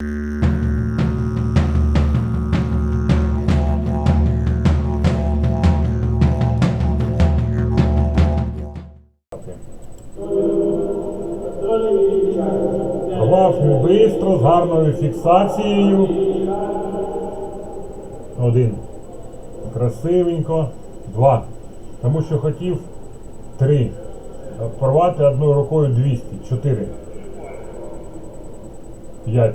Рвав бистро, з гарною фіксацією. Один. Красивенько. Два. Тому що хотів три. Порвати одною рукою 200. Чотири. П'ять.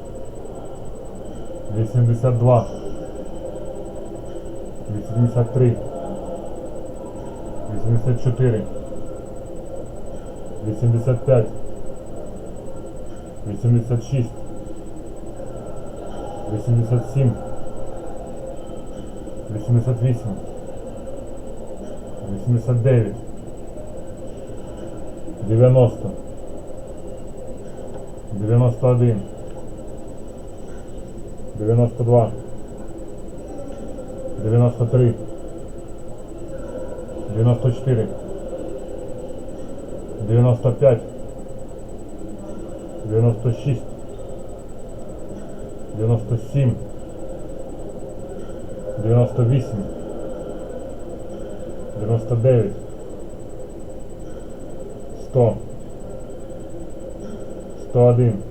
82. 83. 84. 85. 86. 87. 88. 89. 90. 91. 92, 93, 94, 95, 96, 97, 98, 99, 100, 101,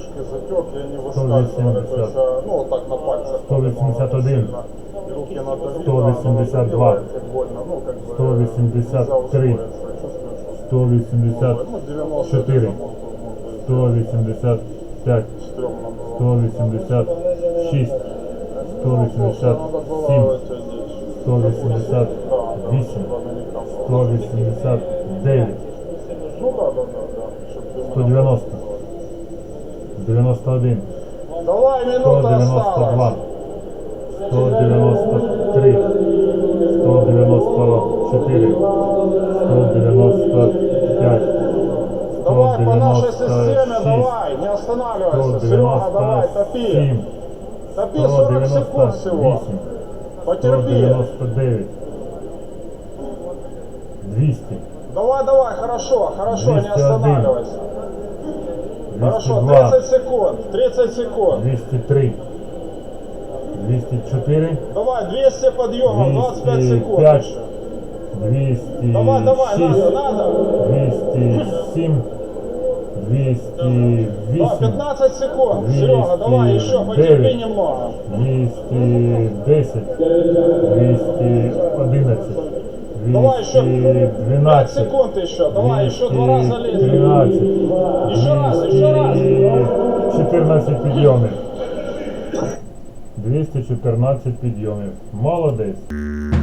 трошки затек, я не вискакивали. То есть, ну, так на пальцах. 181. Руки на давили, 182. Больно, ну, как бы, 183. 184. 185. 186. 187. 188, 189, 190. 91. Давай, минута осталась. 193. 194. 195. Давай по нашей системе, давай, не останавливайся. Серега, давай, топи. Топи 40 секунд всего. Потерпи. 199. 200. Давай, давай, хорошо, хорошо, не останавливайся. Хорошо, 30 секунд. 30 секунд. 203. 204. Давай, 200 подъемов, 25 секунд. 205. 206. Давай, давай, надо, надо. 207. 208. 15 секунд. 209, Серега, давай еще, потерпи немного. 210. 211. Давай ще 5 секунд еще. Давай, еще два раза лезь. Еще раз, еще раз. 14 підйомів. 214 підйомів. Молодець.